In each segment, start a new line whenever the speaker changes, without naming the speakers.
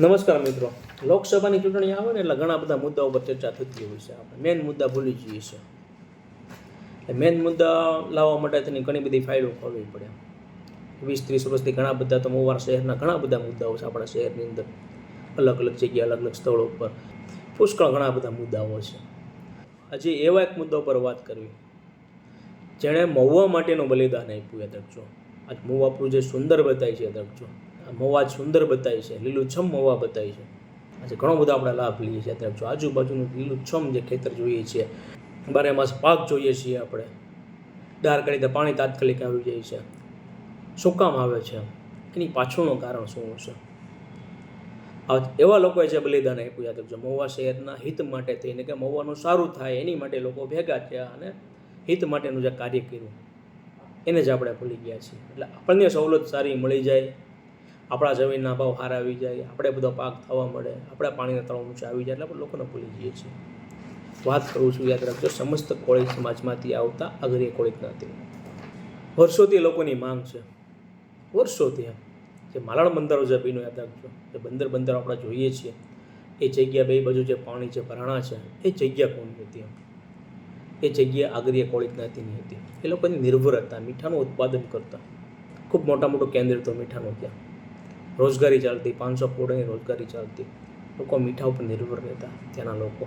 નમસ્કાર મિત્રો. લોકસભાની ચૂંટણી આવે ને એટલે ઘણા બધા મુદ્દાઓ પર ચર્ચા થતી હોય છે આપણે. મેન મુદ્દા ભૂલી જઈએ છીએ. એટલે મેન મુદ્દા લાવવા માટે તેની ઘણી બધી ફાઇલો ખોલવી પડે. વીસ, ત્રીસ વર્ષથી ઘણા બધા તો મોવાર શહેરના ઘણા બધા મુદ્દાઓ છે આપણા શહેરની અંદર. અલગ અલગ જગ્યા અલગ અલગ સ્થળો પર પુષ્કળ ઘણા બધા મુદ્દાઓ છે. હજી એવા એક મુદ્દા પર વાત કરવી. જેણે મહુવા માટેનું બલિદાન આપ્યું એ દરજો આજ મહુવા આપણું જે સુંદર બતાય છે, યાદ રાખજો. જ સુંદર બતાય છે, લીલુંછમ મહુવા બતાય છે. આજે ઘણો બધો આપણે લાભ લઈએ છીએ. અત્યારે જો આજુબાજુનું લીલુંછમ જે ખેતર જોઈએ છીએ, બારે માસ પાક જોઈએ છીએ આપણે. દાર કરી પાણી તાત્કાલિક આવી જાય છે. શું કામ આવે છે? એની પાછળનું કારણ શું હશે? એવા લોકોએ જે બલિદાન આપ્યું યાદ રાખજો મહુવા શહેરના હિત માટે થઈને કે મહુવાનું સારું થાય એની માટે લોકો ભેગા થયા અને હિત માટેનું જે કાર્ય કર્યું, એને જ આપણે ભૂલી ગયા છીએ. એટલે આપણને સવલત સારી મળી જાય આપણા જમીનના ભાવ હાર આવી જાય, આપણે બધો પાક થવા મળે, આપણા પાણીના તળાવ ઊંચા આવી જાય, એટલે આપણે લોકોને ભૂલી જઈએ છીએ. વાત કરું છું, યાદ રાખજો, સમસ્ત કોળી સમાજમાંથી આવતા અઘરી કોળી જ્ઞાતિ વર્ષોથી લોકોની માંગ છે. વર્ષોથી એમ. જે માલાળ બંદરો જે પીનું યાદ રાખજો. જે બંદર બંદર આપણે જોઈએ છીએ. એ જગ્યા બે બાજુ જે પાણી છે, ભરાણા છે, એ જગ્યા કોની હતી એ જગ્યા આગરીય કોળી જ્ઞાતિની હતી. એ લોકોની નિર્ભર હતા મીઠાનું ઉત્પાદન કરતા. ખૂબ મોટા મોટું કેન્દ્ર હતું મીઠાનું ત્યાં. રોજગારી ચાલતી, પાંચસો કરોડની રોજગારી ચાલતી. લોકો મીઠા ઉપર નિર્ભર રહેતા, ત્યાંના લોકો.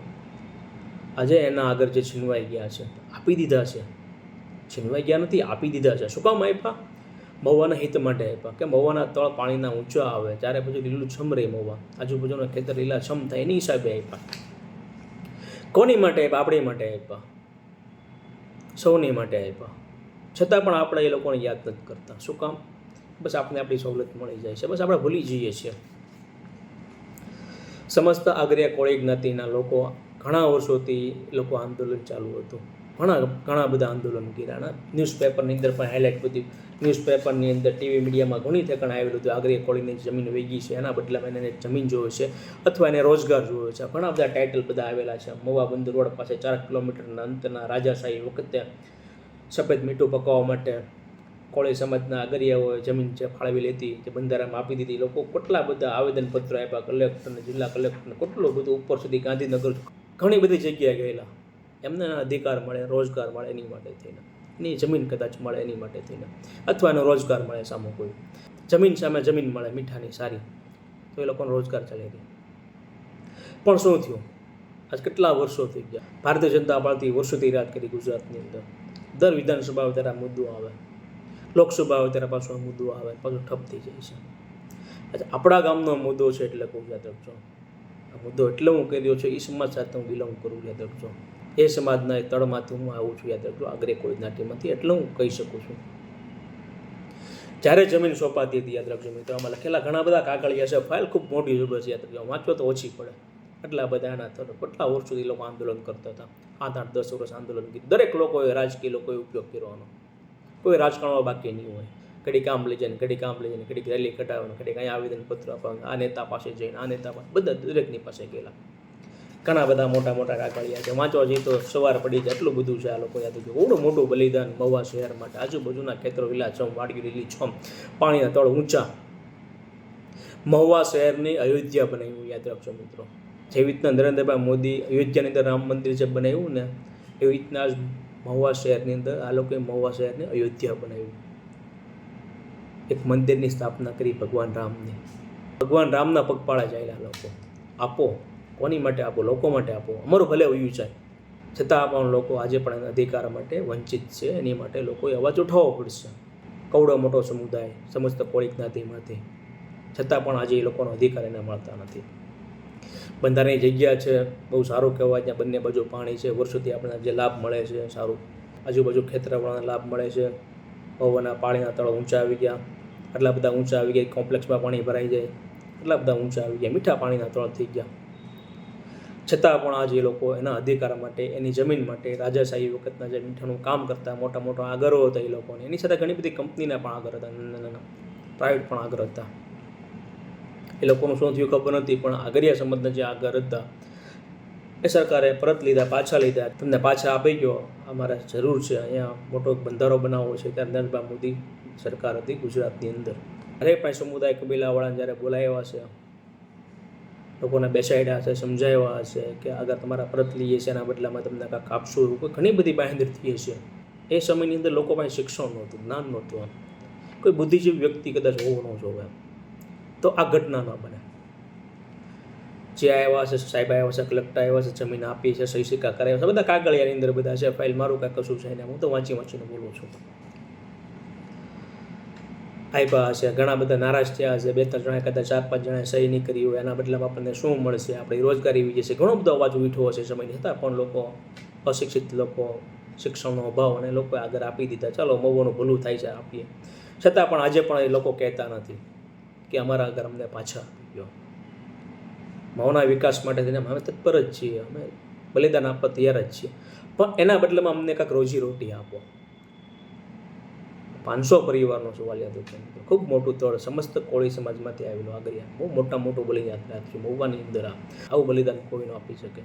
આજે એના આગળ જે છીનવાઈ ગયા છે, આપી દીધા છે. છીનવાઈ ગયા નથી, આપી દીધા છે. શું કામ આપ્યા? મહુવાના હિત માટે આપ્યા. કે મહુવાના તળ પાણીના ઊંચા આવે ત્યારે પછી લીલું છમ રહે મહુવા. આજુબાજુના ખેતર લીલા છમ થાય, એની હિસાબે આપ્યા. કોની માટે આપ્યા? આપણી માટે આપ્યા. સૌની માટે આપ્યા. છતાં પણ આપણે એ લોકોને યાદ નથી કરતા. શું કામ? બસ આપણે આપણી સવલત મળી જાય છે. બસ આપણે ભૂલી જઈએ છીએ. સમસ્ત આગ્ર્યા કોળી જ્ઞાતિના લોકો ઘણા વર્ષોથી લોકો આંદોલન ચાલુ હતું. ઘણા ઘણા બધા આંદોલન કર્યા ન્યૂઝપેપરની અંદર પણ હાઇલાઇટ બધી. ન્યૂઝપેપરની અંદર ટીવી મીડિયામાં ઘણી ઠેકાણે આવેલું હતું. આગ્રીય કોળીની જમીન વેગી છે. એના બદલામાં એને જમીન જોવે છે. અથવા એને રોજગાર જોવે છે. ઘણા બધા ટાઇટલ બધા આવેલા છે. મવા બંદર રોડ પાસે ચાર કિલોમીટરના અંતરના રાજાશાહી વખતે સફેદ મીઠું પકાવવા માટે કોળી સમાજના અગરિયાઓએ જમીન છે ફાળવી લેતી જે બંધારામાં આપી દીધી, લોકો કેટલા બધા આવેદનપત્રો આપ્યા, કલેક્ટરને, જિલ્લા કલેક્ટરને, કેટલું બધું ઉપર સુધી ગાંધીનગર ઘણી બધી જગ્યાએ ગયેલા. એમને અધિકાર મળે, રોજગાર મળે એની માટે થઈને. એની જમીન કદાચ મળે એની માટે થઈને. અથવા એનો રોજગાર મળે સામો કોઈ. જમીન સામે જમીન મળે, મીઠાની સારી. તો એ લોકોનો રોજગાર ચાલી રહે પણ શું થયું? આજ કેટલા વર્ષો થઈ ગયા? ભારતીય જનતા પાર્ટી વર્ષોથી રાજ કરી ગુજરાતની અંદર. દર વિધાનસભા ત્યારે આ મુદ્દો આવે. લોકસભા આવે ત્યારે પાછો મુદ્દો આવે, પાછો ઠપ થઈ જાય છે. અચ્છા, આપણા ગામનો મુદ્દો છે એટલે કહું, યાદ રાખજો. આ મુદ્દો એટલે હું કહી રહ્યો છું એ સમાજ સાથે હું બિલોંગ કરું, યાદ રાખજો. એ સમાજના એ તળમાંથી હું આવું છું, યાદ રાખજો. આગ્રે કોઈ નાટ્યમાંથી એટલે હું કહી શકું છું. જ્યારે જમીન સોંપાતી હતી, યાદ રાખજો મિત્રો, આમાં લખેલા ઘણા બધા કાગળિયા છે. ફાઇલ ખૂબ મોટી જરૂર છે યાદ રાખજો. વાંચો તો ઓછી પડે. એટલા બધા એના થયો કેટલા વર્ષ સુધી લોકો આંદોલન કરતા હતા? આઠ આઠ, દસ વર્ષ આંદોલન કર્યું. દરેક લોકોએ રાજકીય લોકોએ ઉપયોગ કરવાનો કોઈ રાજકારણમાં બાકી નહીં હોય. કડી કામ લઈ જાય કડી કામ લઈ જાય ઘડી રેલી કઢાવવાનું કડી કાંઈ આવેદનપત્ર આપવાનું આ નેતા પાસે જઈને, આ નેતા પાસે, બધા દરેકની પાસે ગયેલા. ઘણા બધા મોટા મોટા કાગળિયા છે. વાંચવા જઈએ તો સવાર પડી જાય, એટલું બધું છે આ લોકો યાદ હતું ઓડું મોટું બલિદાન મહુવા શહેર માટે. આજુબાજુના ખેતરો લીલાછમ વાડી લીલી છમ પાણીના તળ ઊંચા. મહુવા શહેરની અયોધ્યા બનાવ્યું, યાદ રાખજો મિત્રો. જેવી રીતના નરેન્દ્રભાઈ મોદી અયોધ્યાની અંદર રામ મંદિર જે બનાવ્યું ને, એવી રીતના જ મહુવા શહેરની અંદર આ લોકોએ મહુવા શહેરને અયોધ્યા બનાવ્યું. એક મંદિરની સ્થાપના કરી ભગવાન રામની. ભગવાન રામના પગપાળા ચાલ્યા લોકો. આપો, કોની માટે આપો, લોકો માટે આપો? અમારું ભલે વયું છે છતાં પણ લોકો આજે પણ અધિકાર માટે વંચિત છે. એની માટે લોકોએ અવાજ ઉઠાવવો પડશે. કવડો મોટો સમુદાય, સમસ્ત કોળી જ્ઞાતિમાંથી છતાં પણ આજે એ લોકોનો અધિકાર એને મળતા નથી. બંધારણની જગ્યા છે, બહુ સારું કહેવાય, ત્યાં બંને બાજુ પાણી છે, વર્ષોથી આપણને જે લાભ મળે છે, સારું. આજુબાજુ ખેતરાવાળાને લાભ મળે છે પવનના પાણીના તળ ઊંચા આવી ગયા, આટલા બધા ઊંચા આવી ગયા, કોમ્પ્લેક્સમાં પાણી ભરાઈ જાય એટલા બધા ઊંચા આવી ગયા, મીઠા પાણીના તળ થઈ ગયા. છતાં પણ આજે એ લોકો એના અધિકાર માટે, એની જમીન માટે રાજાશાહી વખતના જે મીઠાનું કામ કરતા મોટા મોટા આગરો હતા એ લોકોને. એની સાથે ઘણી બધી કંપનીના પણ આગળ હતા નાના નાના પ્રાઇવેટ પણ આગળ હતા. એ લોકોનું શું થયું ખબર નથી, પણ આગરિયા સમાજના જે આગળ હતા, એ સરકારે પરત લીધા, પાછા લીધા. તમને પાછા આપી ગયો. અમારે જરૂર છે, અહીંયા મોટો બંધારો બનાવવો છે. ત્યારે નરેન્દ્રભાઈ મોદી સરકાર હતી ગુજરાતની અંદર. દરેક પણ સમુદાય કબીલાવાળાને જ્યારે બોલાવ્યા છે, લોકોને બેસાડ્યા હશે સમજાવ્યા હશે કે આગળ તમારા પરત લઈએ છે, એના બદલામાં તમને કાંઈક આપશું એવું ઘણી બધી બાંહેધરી થઈ હશે એ સમયની અંદર લોકો પાસે શિક્ષણ નહોતું, જ્ઞાન નહોતું કોઈ બુદ્ધિજીવી વ્યક્તિ કદાચ હોવો ન જોવે તો આ ઘટના ન બને. જે આવ્યા છે, સાહેબ આવ્યા છે, કલેક્ટર આવ્યા છે, જમીન આપી છે, સહી સિક્કા કરાવ્યા છે, બધા કાગળિયાની અંદર બધા છે, ફાઇલ મારું કાંઈ કશું છે એને હું તો વાંચી વાંચીને બોલું છું. આપ્યા હશે, ઘણા બધા નારાજ થયા હશે, બે ત્રણ જણા કદાચ ચાર પાંચ જણાએ સહી નહીં કરી હોય, એના બદલામાં આપણને શું મળશે? આપણી રોજગારી એવી જશે ઘણો બધો અવાજ ઉઠ્યો હશે સમયની છતાં પણ લોકો, અશિક્ષિત લોકો, શિક્ષણનો અભાવ અને લોકોએ આગળ આપી દીધા. ચાલો મવોનું ભૂલું થાય છે, આપીએ. છતાં પણ આજે પણ એ લોકો કહેતા નથી. કે અમારા આગળ અમને પાછા આપી ગયો. મૌના વિકાસ માટે થઈને અમે તત્પર જ છીએ. અમે બલિદાન આપવા તૈયાર જ છીએ. પણ એના બદલામાં અમને કાંઈક રોજી રોટી આપો. પાંચસો પરિવારનો સવાલ યાદ હતો ખૂબ મોટું તળ સમસ્ત કોળી સમાજમાંથી આવેલું આગળ બહુ મોટા મોટું બલિદાન રાખ્યું મહુવાની અંદર આવું બલિદાન કોઈ આપી શકે.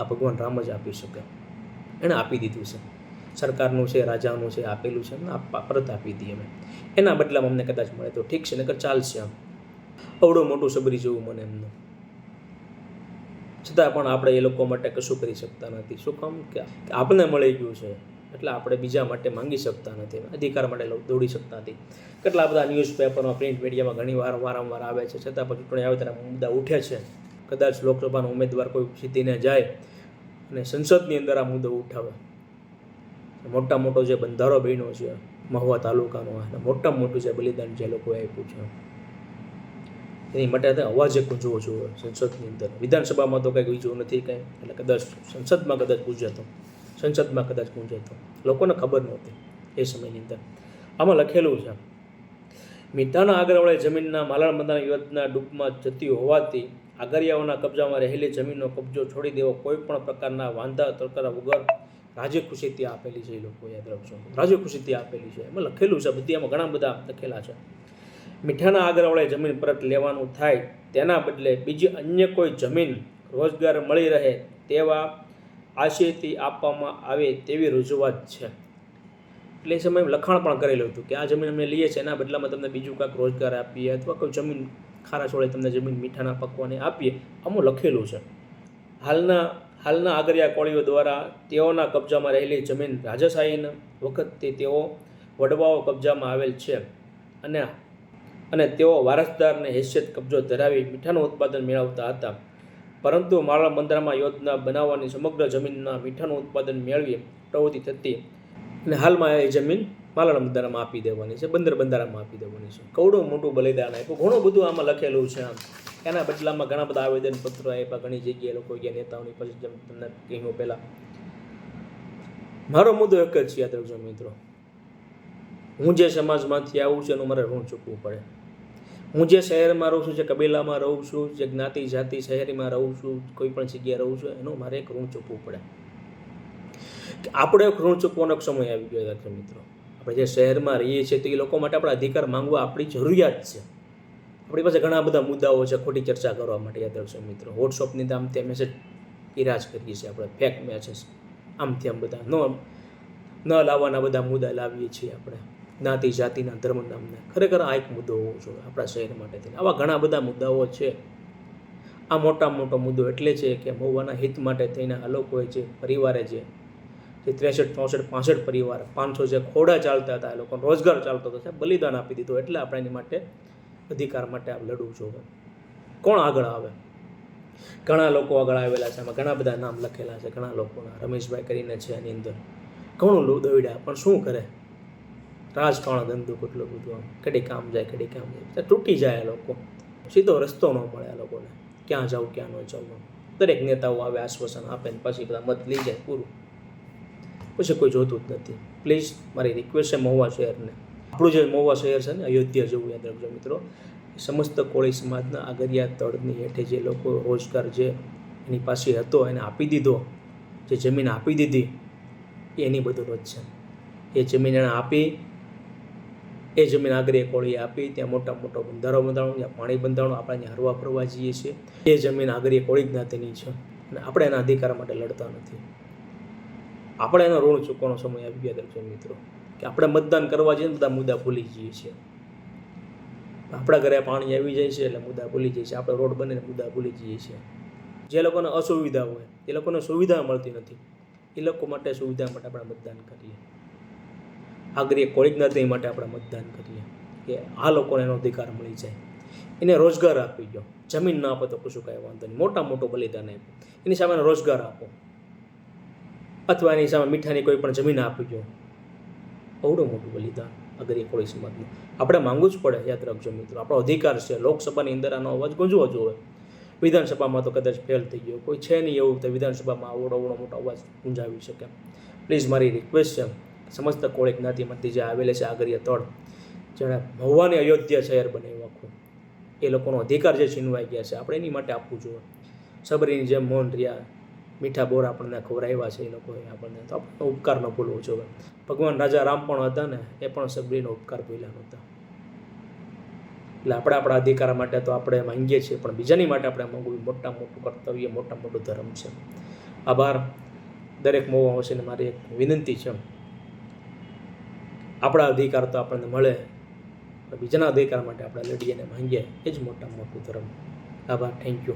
આ ભગવાન રામ જ આપી શકે. એણે આપી દીધું છે. સરકારનું છે, રાજાનું છે, આપેલું છે, એમને આપ- પરત આપી દઈએ અમે એના બદલામાં અમને કદાચ મળે તો ઠીક છે, નકર ચાલશે આમ. અવડું મોટું સબરી જેવું મને એમનું. છતાં પણ આપણે એ લોકો માટે કશું કરી શકતા નથી. શું કામ? કે આપણને મળી ગયું છે, એટલે આપણે બીજા માટે માંગી શકતા નથી, અધિકાર માટે દોડી શકતા નથી. કેટલા બધા ન્યૂઝપેપરમાં પ્રિન્ટ મીડિયામાં ઘણી વાર, વારંવાર આવે છે, છતાં પણ ચૂંટણી આવે ત્યારે મુદ્દા ઉઠે છે. કદાચ લોકસભાનો ઉમેદવાર કોઈ જીતીને જાય અને સંસદની અંદર આ મુદ્દો ઉઠાવે. મોટા મોટો જે બંધારો બન્યો છે, મહુવા તાલુકાનો, અને મોટામાં મોટું જે બલિદાન જે લોકોએ આપ્યું છે. એની માટે અવાજ ગુંજવો જોઈએ સંસદની અંદર. વિધાનસભામાં તો કંઈ ગુંજવું નથી કંઈ, એટલે કદાચ સંસદમાં કદાચ ગુંજાતો. સંસદમાં કદાચ ગુંજાતો. લોકોને ખબર નહોતી એ સમયની અંદર. આમાં લખેલું છે, મીઠાના આગળવાળે જમીનના માલણ બંધારણ યોજના ડૂબમાં જતી હોવાથી આગરિયાઓના કબજામાં રહેલી જમીનનો કબજો છોડી દેવો કોઈ પણ પ્રકારના વાંધા, તરકરા વગર રાજી ખુશીથી આપેલી છે એ લોકો, યાદ રાખજો. રાજી ખુશીથી આપેલી છે. એમાં લખેલું છે, બધી આમાં ઘણા બધા લખેલા છે. મીઠાના આગળવાળે જમીન પરત લેવાનું થાય તેના બદલે બીજી અન્ય કોઈ જમીન રોજગાર મળી રહે તેવા આશયથી આપવામાં આવે તેવી રજૂઆત છે. એટલે એ સમયે લખાણ પણ કરેલું હતું કે આ જમીન અમે લઈએ છીએ, એના બદલામાં તમને બીજું કાંઈક રોજગાર આપીએ અથવા કોઈ જમીન ખારા છોડે તમને જમીન મીઠાના પકવાને આપીએ. આમાં લખેલું છે. હાલના હાલના આગરિયા કોળીઓ દ્વારા તેઓના કબજામાં રહેલી જમીન રાજાશાહીના વખતથી તેઓ વડવાઓ કબજામાં આવેલ છે અને અને તેઓ વારસદારને હેસિયત કબજો ધરાવી મીઠાનું ઉત્પાદન મેળવતા હતા. પરંતુ માળા બંદરમાં યોજના બનાવવાની સમગ્ર જમીનના મીઠાનું ઉત્પાદન મેળવી પ્રવૃત્તિ થતી અને હાલમાં એ જમીન માલાળ બંધારામાં આપી દેવાની છે, બંદર બંધારામાં આપી દેવાની છે. કવડું મોટું બલિદાન આપ્યું, ઘણું બધું આમાં લખેલું છે આમ. એના બદલામાં ઘણા બધા આવેદનપત્રો આપ્યા, ઘણી જગ્યાએ લોકો ગયા, નેતાઓની પછી જેમ તમને કહ્યું પહેલાં. મારો મુદ્દો એક જ છે, યાદ રાખજો મિત્રો. હું જે સમાજમાંથી આવું છું એનું મારે ઋણ ચૂકવું પડે. હું જે શહેરમાં રહું છું, જે કબીલામાં રહું છું, જે જ્ઞાતિ જાતિ શહેરીમાં રહું છું, કોઈ પણ જગ્યાએ રહું છું, એનું મારે એક ઋણ ચૂકવું પડે. આપણે ઋણ ચૂકવાનો સમય આવી ગયો મિત્રો. આપણે જે શહેરમાં રહીએ છીએ, તો એ લોકો માટે આપણા અધિકાર માંગવા આપણી જરૂરિયાત છે. આપણી પાસે ઘણા બધા મુદ્દાઓ છે ખોટી ચર્ચા કરવા માટે, યાદ રાખશો મિત્રો. વોટ્સઅપની આમ તે મેસેજ ઇરાજ કરીએ છીએ, આપણે ફેક મેસેજ આમ ત્યાં બધા ન ન લાવવાના બધા મુદ્દા લાવીએ છીએ આપણે. જ્ઞાતિ, જાતિના, ધર્મ નામના, ખરેખર આ એક મુદ્દો હોવો જોઈએ આપણા શહેર માટે થઈને. આવા ઘણા બધા મુદ્દાઓ છે. આ મોટા મોટો મુદ્દો એટલે છે કે મહુવાના હિત માટે થઈને આ લોકોએ જે પરિવારે જે જે ત્રેસઠ, ચોસઠ, પાસઠ પરિવાર, પાંચસો જે ખોડા ચાલતા હતા, એ લોકોનો રોજગાર ચાલતો હતો બલિદાન આપી દીધું. એટલે આપણે એની માટે અધિકાર માટે આ લડવું જોઈએ કોણ આગળ આવે? ઘણા લોકો આગળ આવેલા છે. એમાં ઘણા બધા નામ લખેલા છે. ઘણા લોકોના. રમેશભાઈ કરીને છે એની અંદર. ઘણું દોડ્યા પણ શું કરે? રાજકારણ ધંધો કેટલું બધું આમ. કડી કામ જાય કડી કામ જાય. તૂટી જાય આ લોકો. સીધો રસ્તો ન મળે આ લોકોને. ક્યાં જવું ક્યાં ન જવું દરેક નેતાઓ આવે, આશ્વાસન આપે ને પછી બધા મત લઈ જાય પૂરું. પછી કોઈ જોતું જ નથી. પ્લીઝ મારી રિક્વેસ્ટ છે, મહુવા શહેરને. આપણું જે મહુવા શહેર છે ને, અયોધ્યા જેવું યાદ રાખજો મિત્રો સમસ્ત કોળી સમાજના આગરિયા તળની હેઠે જે લોકો રોજગાર જે એની પાસે હતો, એને આપી દીધો, જે જમીન આપી દીધી એની બધું જ છે. એ જમીન એણે આપી, એ જમીન આગળ કોળીએ આપી, ત્યાં મોટા મોટો બંધારો બંધારણ ત્યાં પાણી બંધાણો, આપણે અહીંયા હરવા ફરવા જઈએ છીએ. એ જમીન આગળ કોળી જ્ઞાતિની છે. અને આપણે એના અધિકાર માટે લડતા નથી. આપણે એનો ઋણ ચૂકવાનો સમય આવી ગયા દર્શક મિત્રો. કે આપણે મતદાન કરવા જઈએ ને બધા મુદ્દા ભૂલી જઈએ છીએ. આપણા ઘરે પાણી આવી જાય છે એટલે મુદ્દા ભૂલી જાય છે આપણે રોડ બને મુદ્દા ભૂલી જઈએ છીએ. જે લોકોને અસુવિધા હોય, એ લોકોને સુવિધા મળતી નથી. એ લોકો માટે સુવિધા માટે આપણે મતદાન કરીએ. આગળ કોળી જ્ઞાતિ માટે આપણે મતદાન કરીએ. કે આ લોકોને એનો અધિકાર મળી જાય. એને રોજગાર આપી દો. જમીન ના આપો તો કશું કાંઈ વાંધો નહીં. મોટા મોટું બલિદાન આપો એની સામે રોજગાર આપો. અથવા એની સામે મીઠાની કોઈ પણ જમીન આપી દો અવડું મોટું બલિદાન અગર એ કોળી સમાજનું. આપણે માંગવું જ પડે યાદ રાખજો મિત્રો. આપણો અધિકાર છે. લોકસભાની અંદર આનો અવાજ ગુંજવો જોઈએ. વિધાનસભામાં તો કદાચ ફેલ થઈ ગયો. કોઈ છે નહીં એવું તો વિધાનસભામાં આવડો અવડો મોટો અવાજ ગુંજાવી શકે. પ્લીઝ મારી રિક્વેસ્ટ છે. સમસ્ત કોળી જ્ઞાતિમાંથી જે આવેલે છે આગરિયા તળ, જેણે મહુવાની અયોધ્યા શહેર બનાવ્યું આખું. એ લોકોનો અધિકાર જે છીનવાઈ ગયા છે, આપણે એની માટે આપવું જોઈએ. સબરીની જેમ મૌન રહ્યા મીઠા બોર આપણને ખવડાવ્યા છે એ લોકોએ આપણને. તો આપણને ઉપકાર ન ભૂલવો જોઈએ. ભગવાન રાજા રામ પણ હતા ને, એ પણ સબરીનો ઉપકાર ભૂલ્યા નહોતા. એટલે આપણે આપણા અધિકાર માટે તો આપણે માંગીએ છીએ, પણ બીજાની માટે આપણે માંગવું મોટા મોટું કર્તવ્ય, મોટા મોટું ધર્મ છે. આભાર. દરેક મોવા હશેને મારી એક વિનંતી છે. આપણા અધિકાર તો આપણને મળે બીજાના અધિકાર માટે આપણે લડીએ અને માંગીએ, એ જ મોટા મોટું ધર્મ. આભાર. Thank you